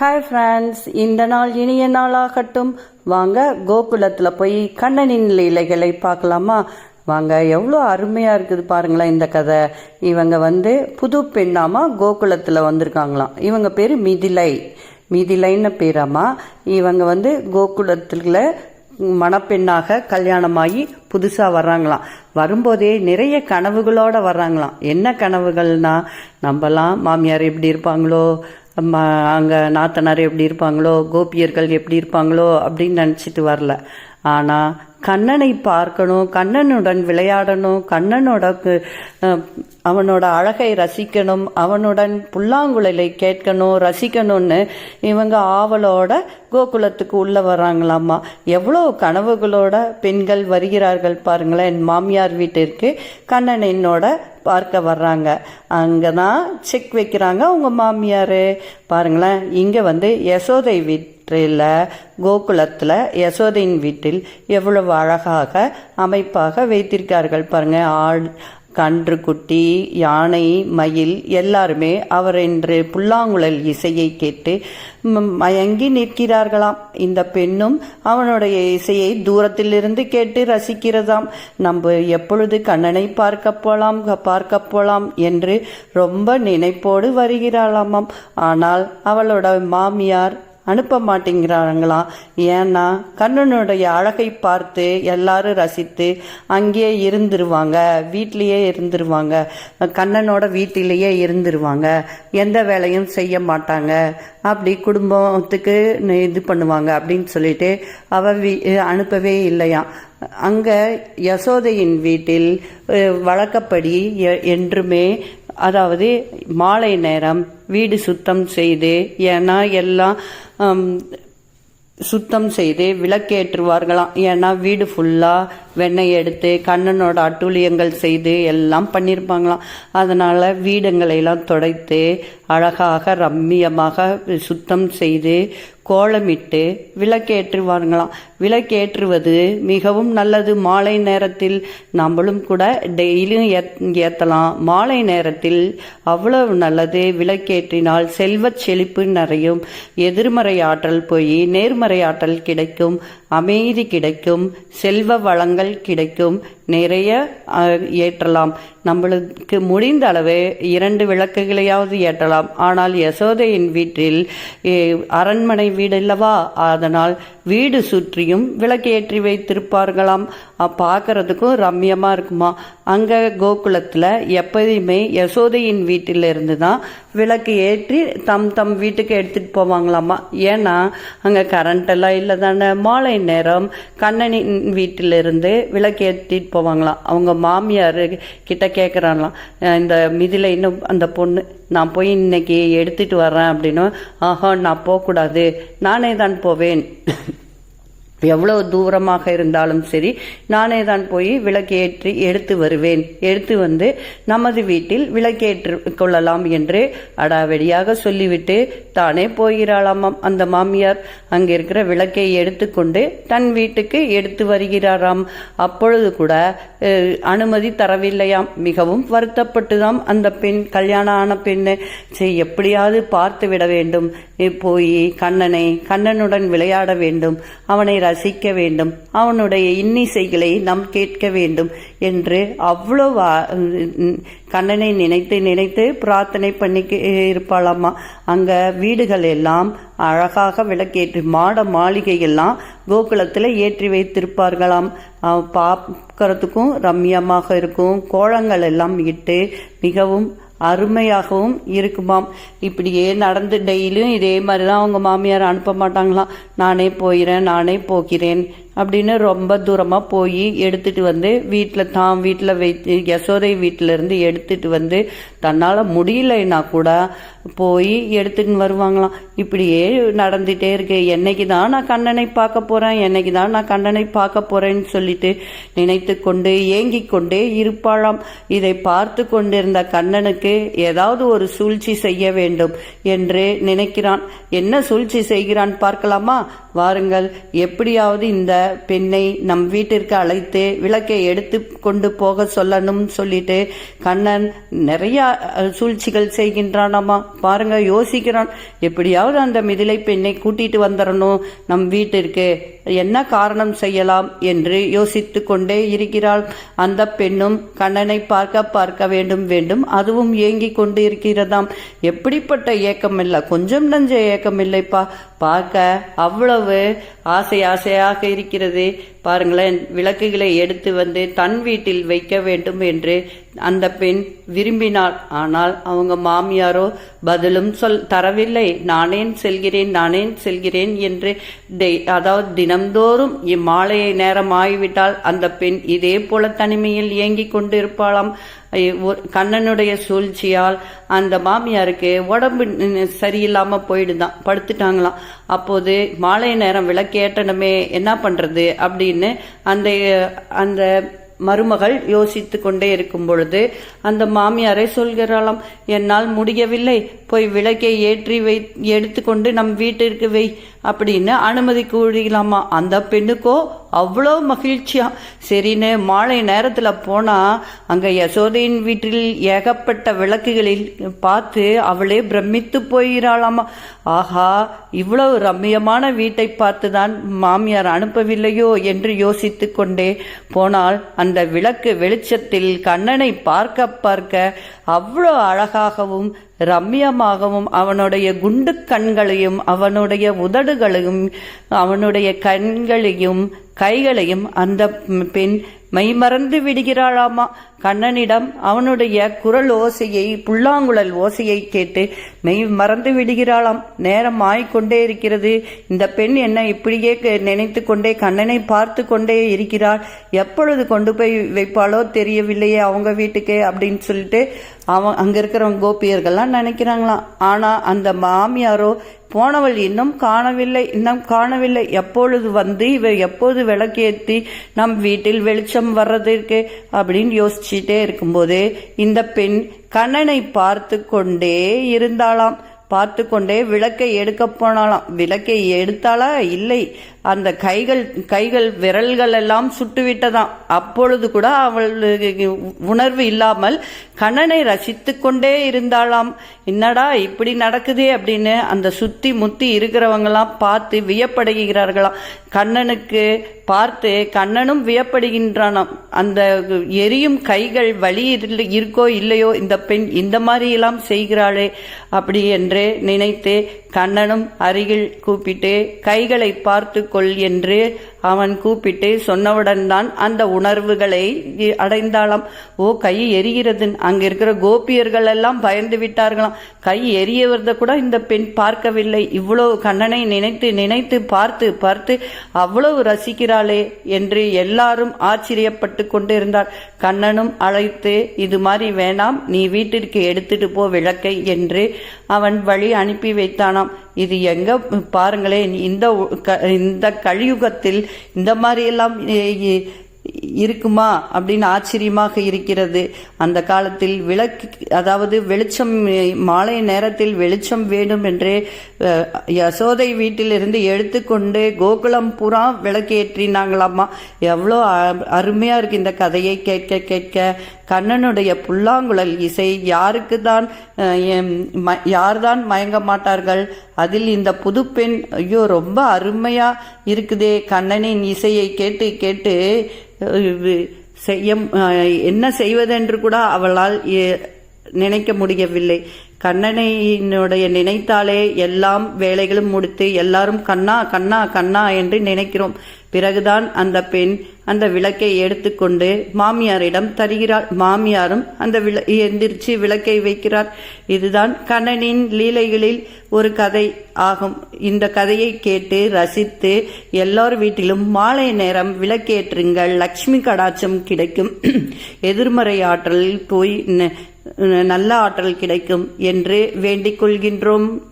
Hi friends இந்த நாள் இனிய நாளாகட்டும். வாங்க கோகுலத்தில் போய் கண்ணனின் லீலைகளை பார்க்கலாமா? வாங்க எவ்வளோ அருமையாக இருக்குது பாருங்களேன் இந்த கதை. இவங்க வந்து புது பெண்ணாமா கோகுலத்தில் வந்திருக்காங்களாம். இவங்க பேர் மிதிலை. மிதிலைன்னு பேராமா. இவங்க வந்து கோகுலத்தில் மணப்பெண்ணாக கல்யாணமாகி புதுசாக வர்றாங்களாம். வரும்போதே நிறைய கனவுகளோட வர்றாங்களாம். என்ன கனவுகள்னா நம்மலாம் மாமியார் எப்படி இருப்பாங்களோ? அங்கே நாத்தனார் எப்படி இருப்பாங்களோ கோபியர்கள் எப்படி இருப்பாங்களோ அப்படின்னு நினச்சிட்டு வரல. ஆனால் கண்ணனை பார்க்கணும் கண்ணனுடன் விளையாடணும் கண்ணனோட அவனோட அழகை ரசிக்கணும் அவனுடன் புல்லாங்குழலை கேட்கணும் ரசிக்கணும்னு இவங்க ஆவலோட கோகுலத்துக்கு உள்ளே வர்றாங்களாமா எவ்வளோ கனவுகளோட பெண்கள் வருகிறார்கள் பாருங்களேன் என் மாமியார் வீட்டிற்கு கண்ணன் என்னோட பார்க்க வர்றாங்க. அங்கே தான் செக் வைக்கிறாங்க அவங்க மாமியார். பாருங்களேன் இங்கே வந்து யசோதை வீட்டில் கோகுலத்தில் யசோதையின் வீட்டில் எவ்வளவு அழகாக அமைப்பாக வைத்திருக்கார்கள் பாருங்கள் ஆள் கன்று குட்டி யானை மயில் எல்லாருமே அவர் என்று புல்லாங்குழல் இசையை கேட்டு மயங்கி நிற்கிறார்களாம். இந்த பெண்ணும் அவனுடைய இசையை தூரத்திலிருந்து கேட்டு ரசிக்கிறதாம். நம்ம எப்பொழுது கண்ணனை பார்க்க போலாம் பார்க்க போலாம் என்று ரொம்ப நினைப்போடு வருகிறாளாமாம். ஆனால் அவளோட மாமியார் அனுப்ப மாட்டேங்கிறாங்களாம் ஏன்னா கண்ணனுடைய அழகை பார்த்து எல்லாரும் ரசித்து அங்கேயே இருந்துருவாங்க வீட்லேயே இருந்துருவாங்க. கண்ணனோட வீட்டிலேயே இருந்துருவாங்க. எந்த வேலையும் செய்ய மாட்டாங்க. அப்படி குடும்பத்துக்கு இது பண்ணுவாங்க அப்படின்னு சொல்லிட்டு அவ வீ அனுப்பவே இல்லையாம். அங்கே யசோதையின் வீட்டில் வழக்கப்படி என்றுமே அதாவது மாலை நேரம் வீடு சுத்தம் செய்து ஏன்னா எல்லாம் சுத்தம் செய்து விளக்கேற்றுவார்களாம் ஏன்னா வீடு ஃபுல்லாக வெண்ணெய் எடுத்து கண்ணனோட அட்டூழியங்கள் செய்து எல்லாம் பண்ணியிருப்பாங்களாம் அதனால் வீடுங்களை எல்லாம் துடைத்து அழகாக ரம்மியமாக சுத்தம் செய்து கோலமிட்டு விளக்கேற்றுவாருங்களாம் விளக்கேற்றுவது மிகவும் நல்லது. மாலை நேரத்தில் நம்மளும் கூட டெய்லியும் ஏத் ஏற்றலாம் மாலை நேரத்தில் அவ்வளவு நல்லது. விளக்கேற்றினால் செல்வச் செழிப்பு நிறையும். எதிர்மறை ஆற்றல் போய் நேர்மறை ஆற்றல் கிடைக்கும். அமைதி கிடைக்கும். செல்வ வளங்கள் கிடைக்கும். நிறைய ஏற்றலாம். நம்மளுக்கு முடிந்த அளவு இரண்டு விளக்குகளையாவது ஏற்றலாம். ஆனால் யசோதையின் வீட்டில் அரண்மனை வீடு இல்லவா அதனால் வீடு சுற்றியும் விளக்கேற்றி வைத்திருப்பார்களாம். பார்க்கறதுக்கும் ரம்யமாக இருக்குமா? அங்கே கோகுலத்தில் எப்போதுமே யசோதையின் வீட்டிலிருந்து தான் விளக்கு ஏற்றி தம் தம் வீட்டுக்கு எடுத்துகிட்டு போவாங்களாமா? ஏன்னா அங்கே கரண்ட்டெல்லாம் இல்லை தானே மாலை நேரம் கண்ணனின் வீட்டிலிருந்து விளக்கு ஏற்றிட்டு போவாங்களாம். அவங்க மாமியார் கிட்ட கேட்குறாங்களாம் இந்த மிதில இன்னும் அந்த பொண்ணு நான் போய் இன்னைக்கு எடுத்துகிட்டு வர்றேன் அப்படின்னு. ஆஹா நான் போகக்கூடாது. நானே தான் போவேன். எவ்வளவு தூரமாக இருந்தாலும் சரி நானே தான் போய் விளக்கேற்றி எடுத்து வருவேன். எடுத்து வந்து நமது வீட்டில் விளக்கேற்று கொள்ளலாம் என்று அடாவடியாக சொல்லிவிட்டு தானே போகிறாளாமாம் அந்த மாமியார்? அங்கே இருக்கிற விளக்கை எடுத்துக்கொண்டு தன் வீட்டுக்கு எடுத்து வருகிறாராம். அப்பொழுது கூட அனுமதி தரவில்லையாம். மிகவும் வருத்தப்பட்டுதான் அந்த பெண் கல்யாணம் ஆன பெண்ணு. சரி எப்படியாவது பார்த்து விட வேண்டும். போய் கண்ணனை கண்ணனுடன் விளையாட வேண்டும். அவனை ரசிக்க வேண்டும். அவனுடைய இன்னிசைகளை நாம் கேட்க வேண்டும் என்று அவ்வளோ கண்ணனை நினைத்து நினைத்து பிரார்த்தனை பண்ணி இருப்பாளாமா அங்கே வீடுகள் எல்லாம் அழகாக விளக்கேற்றி மாட மாளிகை எல்லாம் கோகுலத்தில் ஏற்றி வைத்திருப்பார்களாம். பார்க்கறதுக்கும் ரம்யமாக இருக்கும். கோலங்கள் எல்லாம் இட்டு மிகவும் அருமையாகவும் இருக்குமாம். இப்படியே நடந்து டெய்லியும் இதே மாதிரி தான் அவங்க மாமியார் அனுப்ப மாட்டாங்களாம். நானே போயிறேன் நானே போகிறேன் அப்படின்னு ரொம்ப தூரமாக போய் எடுத்துட்டு வந்து வீட்டில் தான் வீட்டில் வைத்து யசோதை வீட்டிலேருந்து எடுத்துகிட்டு எடுத்துட்டு வந்து தன்னால் முடியலைன்னா கூட போய் எடுத்துட்டு வருவாங்களாம். இப்படியே நடந்துட்டே இருக்கு. என்னைக்கு தான் நான் கண்ணனை பார்க்க போகிறேன் என்னைக்கு தான் நான் கண்ணனை பார்க்க போகிறேன்னு சொல்லிட்டு நினைத்து கொண்டு ஏங்கி கொண்டே இருப்பாளாம். இதை பார்த்து கொண்டிருந்த கண்ணனுக்கு ஏதாவது ஒரு சூழ்ச்சி செய்ய வேண்டும் என்று நினைக்கிறான். என்ன சூழ்ச்சி செய்கிறான் பார்க்கலாமா? வாருங்கள் எப்படியாவது இந்த பெண்ணை நம் வீட்டிற்கு அழைத்து விளக்கை எடுத்து கொண்டு போக சொல்லணும் சொல்லிட்டு கண்ணன் நிறைய சூழ்ச்சிகள் செய்கின்றானாமா பாருங்க யோசிக்கிறான். எப்படியாவது அந்த மிதிலை பெண்ணை கூட்டிட்டு வந்துடணும். நம் வீட்டிற்கு என்ன காரணம் செய்யலாம் என்று யோசித்து கொண்டே இருக்கிறாள். அந்த பெண்ணும் கண்ணனை பார்க்க பார்க்க வேண்டும் வேண்டும். அதுவும் ஏங்கி கொண்டு இருக்கிறதாம். எப்படிப்பட்ட ஏக்கம் இல்லை கொஞ்சம் நஞ்ச ஏக்கம் இல்லைப்பா பார்க்க அவ்வளவு ஆசை ஆசையாக இருக்கிறது. பாருங்களேன் விளக்குகளை எடுத்து வந்து தன் வீட்டில் வைக்க வேண்டும் என்று அந்த பெண் விரும்பினாள். ஆனால் அவங்க மாமியாரோ பதிலும் சொல் தரவில்லை நானேன் செல்கிறேன் நானேன் செல்கிறேன் என்று டெய்- அதாவது தினம்தோறும் இம்மாலையை நேரம் ஆகிவிட்டால் அந்த பெண் இதே போல தனிமையில் ஏங்கிக் கொண்டிருப்பாளாம். ஒரு- கண்ணனுடைய சூழ்ச்சியால் அந்த மாமியாருக்கு உடம்பு சரியில்லாமல் சரியில்லாம போயிடுதான் படுத்துட்டாங்களாம். அப்போது மாலை நேரம் விளக்கேற்றணுமே என்ன பண்றது? அப்படின்னு அந்த அந்த மருமகள் யோசித்து கொண்டே இருக்கும் பொழுது அந்த மாமியாரை சொல்கிறாளாம் என்னால் முடியவில்லை போய் விளக்கை ஏற்றி வை எடுத்துக்கொண்டு நம் வீட்டிற்கு வை அப்படின்னு அனுமதி கூறலாமா அந்த பெண்ணுக்கோ அவ்வளோ மகிழ்ச்சியாக சரின்னு மாலை நேரத்தில் போனால் அங்கே யசோதையின் வீட்டில் ஏகப்பட்ட விளக்குகளில் பார்த்து அவளே பிரமித்து போயிறாளாமா ஆஹா இவ்வளவு ரம்மியமான வீட்டை பார்த்துதான் மாமியார் அனுப்பவில்லையோ என்று யோசித்து கொண்டே போனால் அந்த விளக்கு வெளிச்சத்தில் கண்ணனை பார்க்க பார்க்க அவ்வளோ அழகாகவும் ரம்மியமாகவும் அவனுடைய குண்டு கண்களையும் அவனுடைய உதடுகளையும் அவனுடைய கண்களையும் கைகளையும் அந்த பெண் மெய்மறந்து விடுகிறாளாமா? கண்ணனிடம் அவனுடைய குரல் ஓசையை புல்லாங்குழல் ஓசையை கேட்டு மெய் மறந்து விடுகிறாளாம். நேரம் ஆய்கொண்டே இருக்கிறது. இந்த பெண் என்ன இப்படியே நினைத்து கொண்டே கண்ணனை பார்த்து கொண்டே இருக்கிறாள். எப்பொழுது கொண்டு போய் வைப்பாளோ தெரியவில்லையே அவங்க வீட்டுக்கு அப்படின்னு சொல்லிட்டு அவன் அங்கே இருக்கிறவங்க கோபியர்கள்லாம் நினைக்கிறாங்களாம். ஆனால் அந்த மாமியாரோ போனவள் இன்னும் காணவில்லை இன்னும் காணவில்லை. எப்பொழுது வந்து இவ எப்போது விளக்கேற்றி நம் வீட்டில் வெளிச்சம் வர்றதற்கு அப்படின்னு யோசிச்சுட்டே இருக்கும்போது இந்த பெண் கண்ணனை பார்த்து கொண்டே இருந்தாளாம். பார்த்து கொண்டே விளக்கை எடுக்க போனாலாம் விளக்கை எடுத்தாளா? இல்லை. அந்த கைகள் கைகள் விரல்கள் எல்லாம் சுட்டுவிட்டதாம். அப்பொழுது கூட அவள் உணர்வு இல்லாமல் கண்ணனை ரசித்து கொண்டே இருந்தாளாம். என்னடா இப்படி நடக்குதே அப்படின்னு அந்த சுத்தி முத்தி இருக்கிறவங்களாம் பார்த்து வியப்படைகிறார்களாம். கண்ணனுக்கு பார்த்து கண்ணனும் வியப்படுகின்றானாம். அந்த எரியும் கைகள் வலி இருக்கோ இல்லையோ இந்த பெண் இந்த மாதிரியெல்லாம் செய்கிறாளே அப்படி என்று நினைத்து கண்ணனும் அருகில் கூப்பிட்டு கைகளை பார்த்து கொள் என்று அவன் கூப்பிட்டு சொன்னவுடன் தான் அந்த உணர்வுகளை இ- அடைந்தாளாம். ஓ கை எரிகிறது. அங்க இருக்கிற கோபியர்கள் எல்லாம் பயந்து விட்டார்களாம். கை எரியவதை கூட இந்த பெண் பார்க்கவில்லை. இவ்வளவு கண்ணனை நினைத்து நினைத்து பார்த்து பார்த்து அவ்வளவு ரசிக்கிறாளே என்று எல்லாரும் ஆச்சரியப்பட்டு கொண்டிருந்தார். கண்ணனும் அழைத்து இது மாதிரி வேணாம். நீ வீட்டிற்கு எடுத்துட்டு போ விளக்கை என்று அவன் வழி அனுப்பி வைத்தானாம். இது எங்க பாருங்களேன் இந்த க- இந்த கலியுகத்தில் இந்த மாதிரியெல்லாம் இருக்குமா அப்படின்னு ஆச்சரியமாக இருக்கிறது. அந்த காலத்தில் விளக்கு அதாவது வெளிச்சம் மாலை நேரத்தில் வெளிச்சம் வேண்டும் என்று யசோதை வீட்டிலிருந்து எடுத்துக்கொண்டு கோகுலம் பூரா விளக்கேற்றினாங்களாமா எவ்வளோ அ- இருக்கு இந்த கதையை கேட்க கேட்க. கண்ணனுடைய புல்லாங்குழல் இசை யாருக்கு தான் யார்தான் மயங்க மாட்டார்கள்? அதில் இந்த புதுப்பெண் ஐயோ ரொம்ப அருமையாக இருக்குதே. கண்ணனின் இசையை கேட்டு கேட்டு செய்ய என்ன செய்வதென்று கூட அவளால் நினைக்க முடியவில்லை. கண்ணனையினுடைய நினைத்தாலே எல்லாம் வேலைகளும் முடித்து எல்லாரும் கண்ணா கண்ணா கண்ணா என்று நினைக்கிறோம். பிறகுதான் அந்த பெண் அந்த விளக்கை எடுத்துக்கொண்டு மாமியாரிடம் தருகிறார் மாமியாரும் அந்த விள எந்திரிச்சு விளக்கை வைக்கிறார். இதுதான் கண்ணனின் லீலைகளில் ஒரு கதை ஆகும். இந்த கதையை கேட்டு ரசித்து எல்லோர் வீட்டிலும் மாலை நேரம் விளக்கேற்றுங்கள். லக்ஷ்மி கடாட்சம் கிடைக்கும். எதிர்மறை ஆற்றலில் போய் நல்ல ஆற்றல் கிடைக்கும் என்று வேண்டிக் கொள்கின்றோம்.